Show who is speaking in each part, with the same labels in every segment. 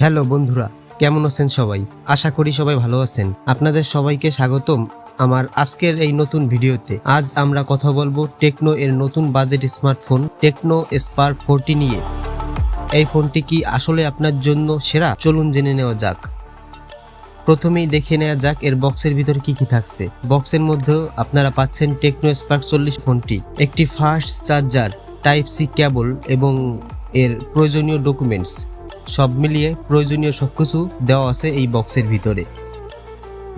Speaker 1: Hello বন্ধুরা, কেমন আছেন সবাই? আশা করি সবাই ভালো আছেন। আপনাদের সবাইকে স্বাগতম আমার আজকের এই নতুন ভিডিওতে। আজ আমরা কথা বলব টেকনো এর নতুন budget smartphone, Tecno Spark forty নিয়ে। এই ফোনটি কি আসলে আপনার জন্য সেরা? চলুন জেনে নেওয়া যাক। প্রথমেই দেখে নেওয়া যাক এর বক্সের ভিতরে কি কি থাকছে। বক্সের মধ্যেও আপনারা পাচ্ছেন টেকনো স্পার্ক চল্লিশ ফোনটি। একটি fast charger, type C cable এবং এর প্রয়োজনীয় ডকুমেন্টস। সব মিলিয়ে প্রয়োজনীয় সব কিছু দেওয়া আছে এই বক্সের ভিতরে।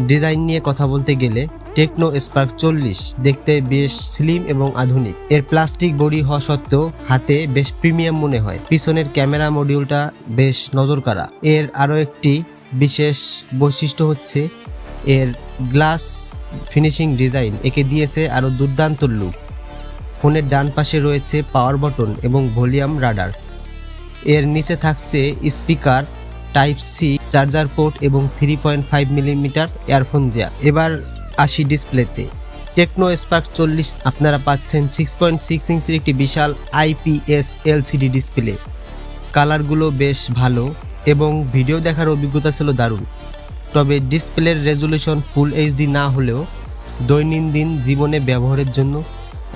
Speaker 1: ডিজাইন নিয়ে কথা বলতে গেলে টেকনো স্পার্ক চল্লিশ দেখতে বেশ স্লিম এবং আধুনিক। এর প্লাস্টিক বডি হওয়া সত্ত্বেও হাতে বেশ প্রিমিয়াম মনে হয়। পিছনের ক্যামেরা মডিউলটা বেশ নজরকাড়া। এর আরও একটি বিশেষ বৈশিষ্ট্য হচ্ছে এর গ্লাস ফিনিশিং ডিজাইন। একে দিয়েছে আরও দুর্দান্ত লুক। ফোনের ডান পাশে রয়েছে পাওয়ার বটন এবং ভলিউম রাডার। এর নিচে থাকছে speaker, type C, charger port এবং three point five millimetre earphone jack. এবার আসি ডিসপ্লেতে। টেকনো স্পার্ক চল্লিশ, আপনারা পাচ্ছেন সিক্স পয়েন্ট সিক্স ইঞ্চির একটি বিশাল আইপিএস এলসিডি ডিসপ্লে। কালারগুলো বেশ ভালো এবং ভিডিও দেখার অভিজ্ঞতা ছিল দারুণ। তবে ডিসপ্লের রেজুলেশন ফুল এইচডি না হলেও দৈনন্দিন জীবনে ব্যবহারের জন্য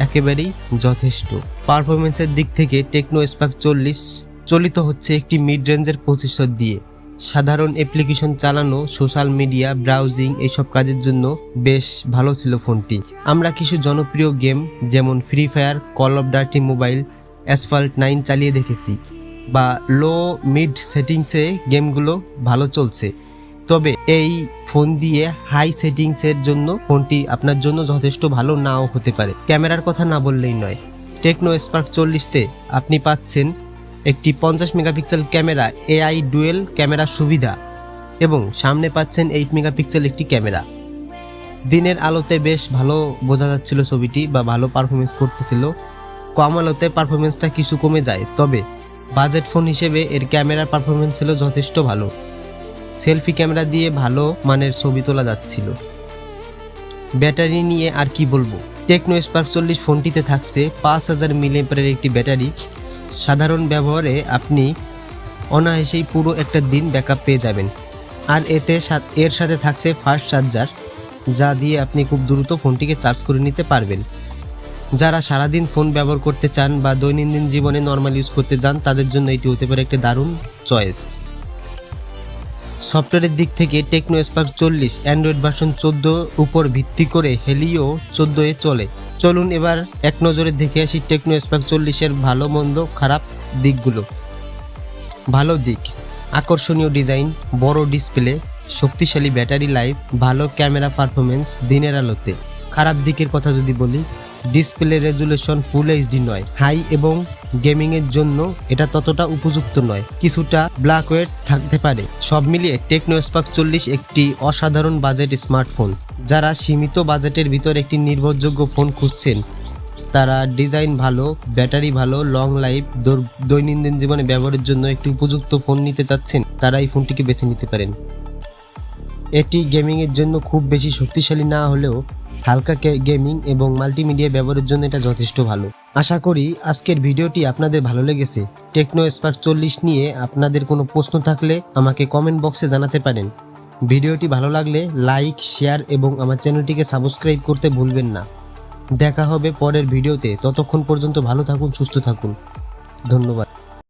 Speaker 1: একেবারেই যথেষ্ট। পারফরমেন্সের দিক থেকে টেকনো স্পার্ক চল্লিশ চলিত হচ্ছে একটি মিড রেঞ্জের প্রসেসর দিয়ে। সাধারণ অ্যাপ্লিকেশন চালানো সোশ্যাল মিডিয়া ব্রাউজিং এইসব কাজের জন্য বেশ ভালো ছিল ফোনটি। আমরা কিছু জনপ্রিয় গেম যেমন ফ্রি ফায়ার কল অফ ডার্টি মোবাইল অ্যাসফাল্ট নাইন চালিয়ে দেখেছি বা লো মিড সেটিংসে গেমগুলো ভালো চলছে। তবে এই ফোন দিয়ে হাই সেটিংসের জন্য ফোনটি আপনার জন্য যথেষ্ট ভালো নাও হতে পারে। ক্যামেরার কথা না বললেই নয়। টেকনো স্পার্ক চল্লিশতে আপনি পাচ্ছেন একটি পঞ্চাশ megapixel camera AI dual camera সুবিধা এবং সামনে পাচ্ছেন এইট মেগাপিক্সেল একটি ক্যামেরা। দিনের আলোতে বেশ ভালো বোঝা যাচ্ছিল ছবিটি বা ভালো পারফরমেন্স করতেছিল। কম আলোতে পারফরমেন্সটা কিছু কমে যায়, তবে বাজেট ফোন হিসেবে এর ক্যামেরার পারফরমেন্স ছিল যথেষ্ট ভালো। সেলফি ক্যামেরা দিয়ে ভালো মানের ছবি তোলা যাচ্ছিল। ব্যাটারি নিয়ে আর কি বলব? টেকনো স্পার্ক চল্লিশ ফোনটিতে থাকছে, পাঁচ হাজার মিলিয়ামের একটি ব্যাটারি। সাধারণ ব্যবহারে আপনি অনায়াসেই পুরো একটা দিন ব্যাকআপ পেয়ে যাবেন। আর এতে এর সাথে থাকছে ফাস্ট চার্জার, যা দিয়ে আপনি খুব দ্রুত ফোনটিকে চার্জ করে নিতে পারবেন। যারা সারাদিন ফোন ব্যবহার করতে চান বা দৈনন্দিন জীবনে নর্মাল ইউজ করতে চান তাদের জন্য এটি হতে পারে একটি দারুণ চয়েস। সফটওয়্যারের দিক থেকে টেকনো স্পার্ক চল্লিশ, অ্যান্ড্রয়েড ভার্সন চোদ্দ উপর ভিত্তি করে হেলিও চোদ্দ এ চলে। চলুন এবার এক নজরে দেখে আসি টেকনো স্পার্ক চল্লিশের ভালো, মন্দ, খারাপ দিকগুলো। ভালো দিক, আকর্ষণীয় ডিজাইন বড় ডিসপ্লে শক্তিশালী ব্যাটারি লাইফ, ভালো ক্যামেরা পারফরমেন্স দিনের আলোতে। খারাপ দিকের কথা যদি বলি, ডিসপ্লে রেজুলেশন ফুল এইচডি নয়। হাই এবং গেমিং এর জন্য এটা ততটা উপযুক্ত নয়। কিছুটা ব্ল্যাক ওয়েট থাকতে পারে। সব মিলিয়ে টেকনো স্পার্ক চল্লিশ একটি অসাধারণ বাজেট স্মার্টফোন। যারা সীমিত বাজেটের ভিতর একটি নির্ভরযোগ্য ফোন খুঁজছেন, তারা ডিজাইন ভালো, ব্যাটারি ভালো, লং লাইফ দৈনন্দিন জীবনে ব্যবহারের জন্য একটি উপযুক্ত ফোন নিতে চাচ্ছেন, তারা এই ফোনটিকে বেছে নিতে পারেন। এটি গেমিংয়ের জন্য খুব বেশি শক্তিশালী না হলেও হালকা গেমিং এবং মাল্টিমিডিয়া ব্যবহারের জন্য এটা যথেষ্ট ভালো। আশা করি আজকের ভিডিওটি আপনাদের ভালো লেগেছে। টেকনো স্পার্ক চল্লিশ নিয়ে আপনাদের কোনো প্রশ্ন থাকলে আমাকে কমেন্ট বক্সে জানাতে পারেন। ভিডিওটি ভালো লাগলে লাইক, শেয়ার এবং আমার চ্যানেলটিকে সাবস্ক্রাইব করতে ভুলবেন না। দেখা হবে পরের ভিডিওতে। ততক্ষণ পর্যন্ত ভালো থাকুন, সুস্থ থাকুন। ধন্যবাদ।